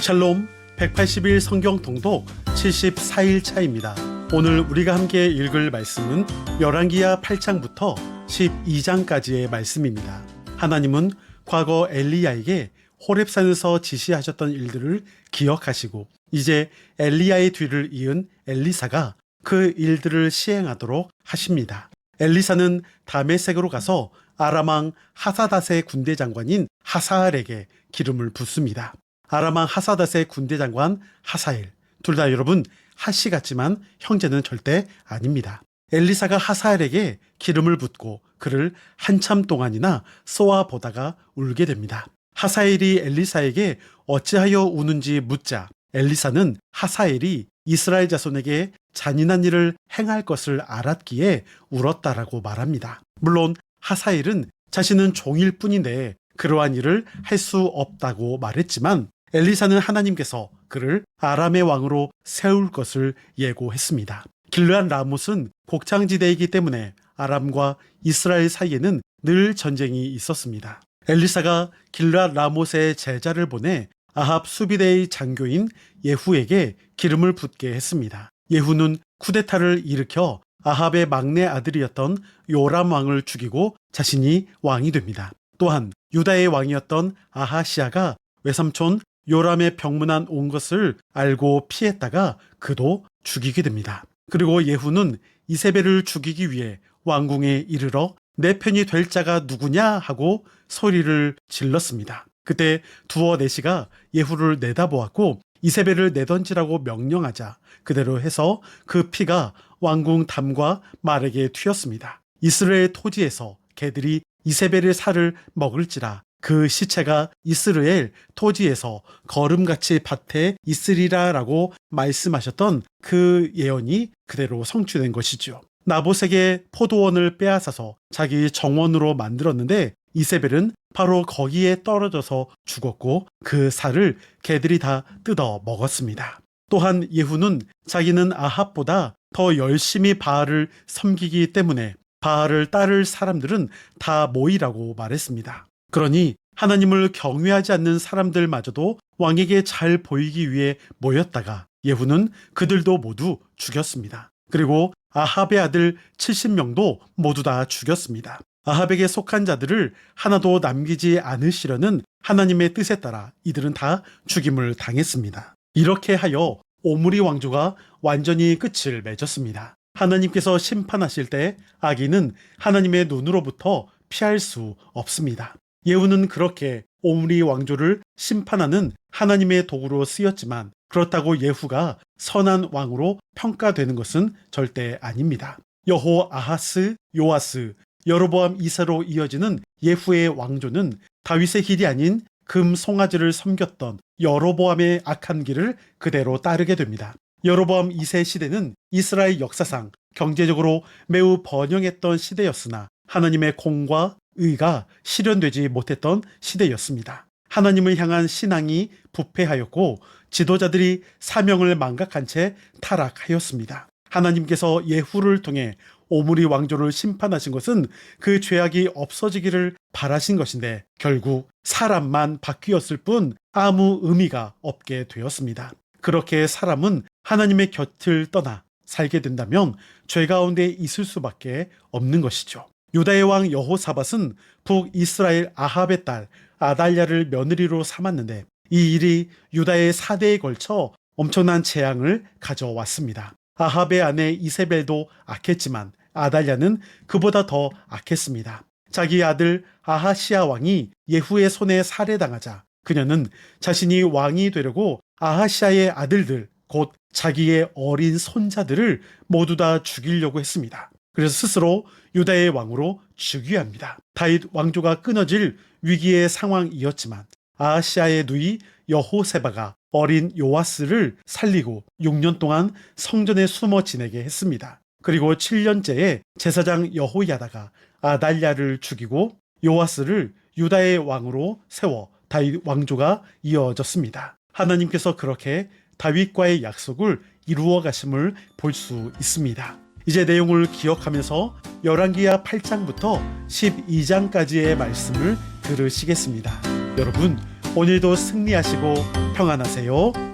샬롬 180일 성경 통독 74일 차입니다. 오늘 우리가 함께 읽을 말씀은 열왕기야 8장부터 12장까지의 말씀입니다. 하나님은 과거 엘리야에게 호렙산에서 지시하셨던 일들을 기억하시고 이제 엘리야의 뒤를 이은 엘리사가 그 일들을 시행하도록 하십니다. 엘리사는 다메섹으로 가서 아람왕 하사닷의 군대 장관인 하사엘에게 기름을 붓습니다. 아람왕 하사닷의 군대 장관 하사엘. 둘다 여러분 하씨 같지만 형제는 절대 아닙니다. 엘리사가 하사엘에게 기름을 붓고 그를 한참 동안이나 쏘아 보다가 울게 됩니다. 하사엘이 엘리사에게 어찌하여 우는지 묻자 엘리사는 하사엘이 이스라엘 자손에게 잔인한 일을 행할 것을 알았기에 울었다라고 말합니다. 물론 하사엘은 자신은 종일 뿐인데 그러한 일을 할 수 없다고 말했지만 엘리사는 하나님께서 그를 아람의 왕으로 세울 것을 예고했습니다. 길르한 라못은 곡창지대이기 때문에 아람과 이스라엘 사이에는 늘 전쟁이 있었습니다. 엘리사가 길르한 라못의 제자를 보내 아합 수비대의 장교인 예후에게 기름을 붓게 했습니다. 예후는 쿠데타를 일으켜 아합의 막내 아들이었던 요람 왕을 죽이고 자신이 왕이 됩니다. 또한 유다의 왕이었던 아하시아가 외삼촌 요람의 병문안 온 것을 알고 피했다가 그도 죽이게 됩니다. 그리고 예후는 이세벨을 죽이기 위해 왕궁에 이르러 내 편이 될 자가 누구냐 하고 소리를 질렀습니다. 그때 두어 내시가 예후를 내다보았고 이세벨을 내던지라고 명령하자 그대로 해서 그 피가 왕궁 담과 말에게 튀었습니다. 이스라엘 토지에서 개들이 이세벨의 살을 먹을지라 그 시체가 이스라엘 토지에서 거름같이 밭에 있으리라라고 말씀하셨던 그 예언이 그대로 성취된 것이죠. 나봇에게 포도원을 빼앗아서 자기 정원으로 만들었는데 이세벨은 바로 거기에 떨어져서 죽었고 그 살을 개들이 다 뜯어 먹었습니다. 또한 예후는 자기는 아합보다 더 열심히 바알을 섬기기 때문에 바알을 따를 사람들은 다 모이라고 말했습니다. 그러니 하나님을 경외하지 않는 사람들마저도 왕에게 잘 보이기 위해 모였다가 예후는 그들도 모두 죽였습니다. 그리고 아합의 아들 70명도 모두 다 죽였습니다. 아합에게 속한 자들을 하나도 남기지 않으시려는 하나님의 뜻에 따라 이들은 다 죽임을 당했습니다. 이렇게 하여 오므리 왕조가 완전히 끝을 맺었습니다. 하나님께서 심판하실 때 아기는 하나님의 눈으로부터 피할 수 없습니다. 예후는 그렇게 오므리 왕조를 심판하는 하나님의 도구로 쓰였지만 그렇다고 예후가 선한 왕으로 평가되는 것은 절대 아닙니다. 여호 아하스, 요아스, 여로보암 이사로 이어지는 예후의 왕조는 다윗의 길이 아닌 금 송아지를 섬겼던 여로보암의 악한 길을 그대로 따르게 됩니다. 여로보암 2세 시대는 이스라엘 역사상 경제적으로 매우 번영했던 시대였으나 하나님의 공과 의가 실현되지 못했던 시대였습니다. 하나님을 향한 신앙이 부패하였고 지도자들이 사명을 망각한 채 타락하였습니다. 하나님께서 예후를 통해 오므리 왕조를 심판하신 것은 그 죄악이 없어지기를 바라신 것인데 결국 사람만 바뀌었을 뿐 아무 의미가 없게 되었습니다. 그렇게 사람은 하나님의 곁을 떠나 살게 된다면 죄 가운데 있을 수밖에 없는 것이죠. 유다의 왕 여호사밧은 북이스라엘 아합의 딸 아달랴를 며느리로 삼았는데 이 일이 유다의 4대에 걸쳐 엄청난 재앙을 가져왔습니다. 아합의 아내 이세벨도 악했지만 아달랴는 그보다 더 악했습니다. 자기 아들 아하시아 왕이 예후의 손에 살해당하자 그녀는 자신이 왕이 되려고 아하시아의 아들들 곧 자기의 어린 손자들을 모두 다 죽이려고 했습니다. 그래서 스스로 유다의 왕으로 즉위합니다. 다윗 왕조가 끊어질 위기의 상황이었지만 아하시아의 누이 여호세바가 어린 요아스를 살리고 6년 동안 성전에 숨어 지내게 했습니다. 그리고 7년째에 제사장 여호야다가 아달랴를 죽이고 요아스를 유다의 왕으로 세워 다윗 왕조가 이어졌습니다. 하나님께서 그렇게 다윗과의 약속을 이루어 가심을 볼 수 있습니다. 이제 내용을 기억하면서 열왕기야 8장부터 12장까지의 말씀을 들으시겠습니다. 여러분 오늘도 승리하시고 평안하세요.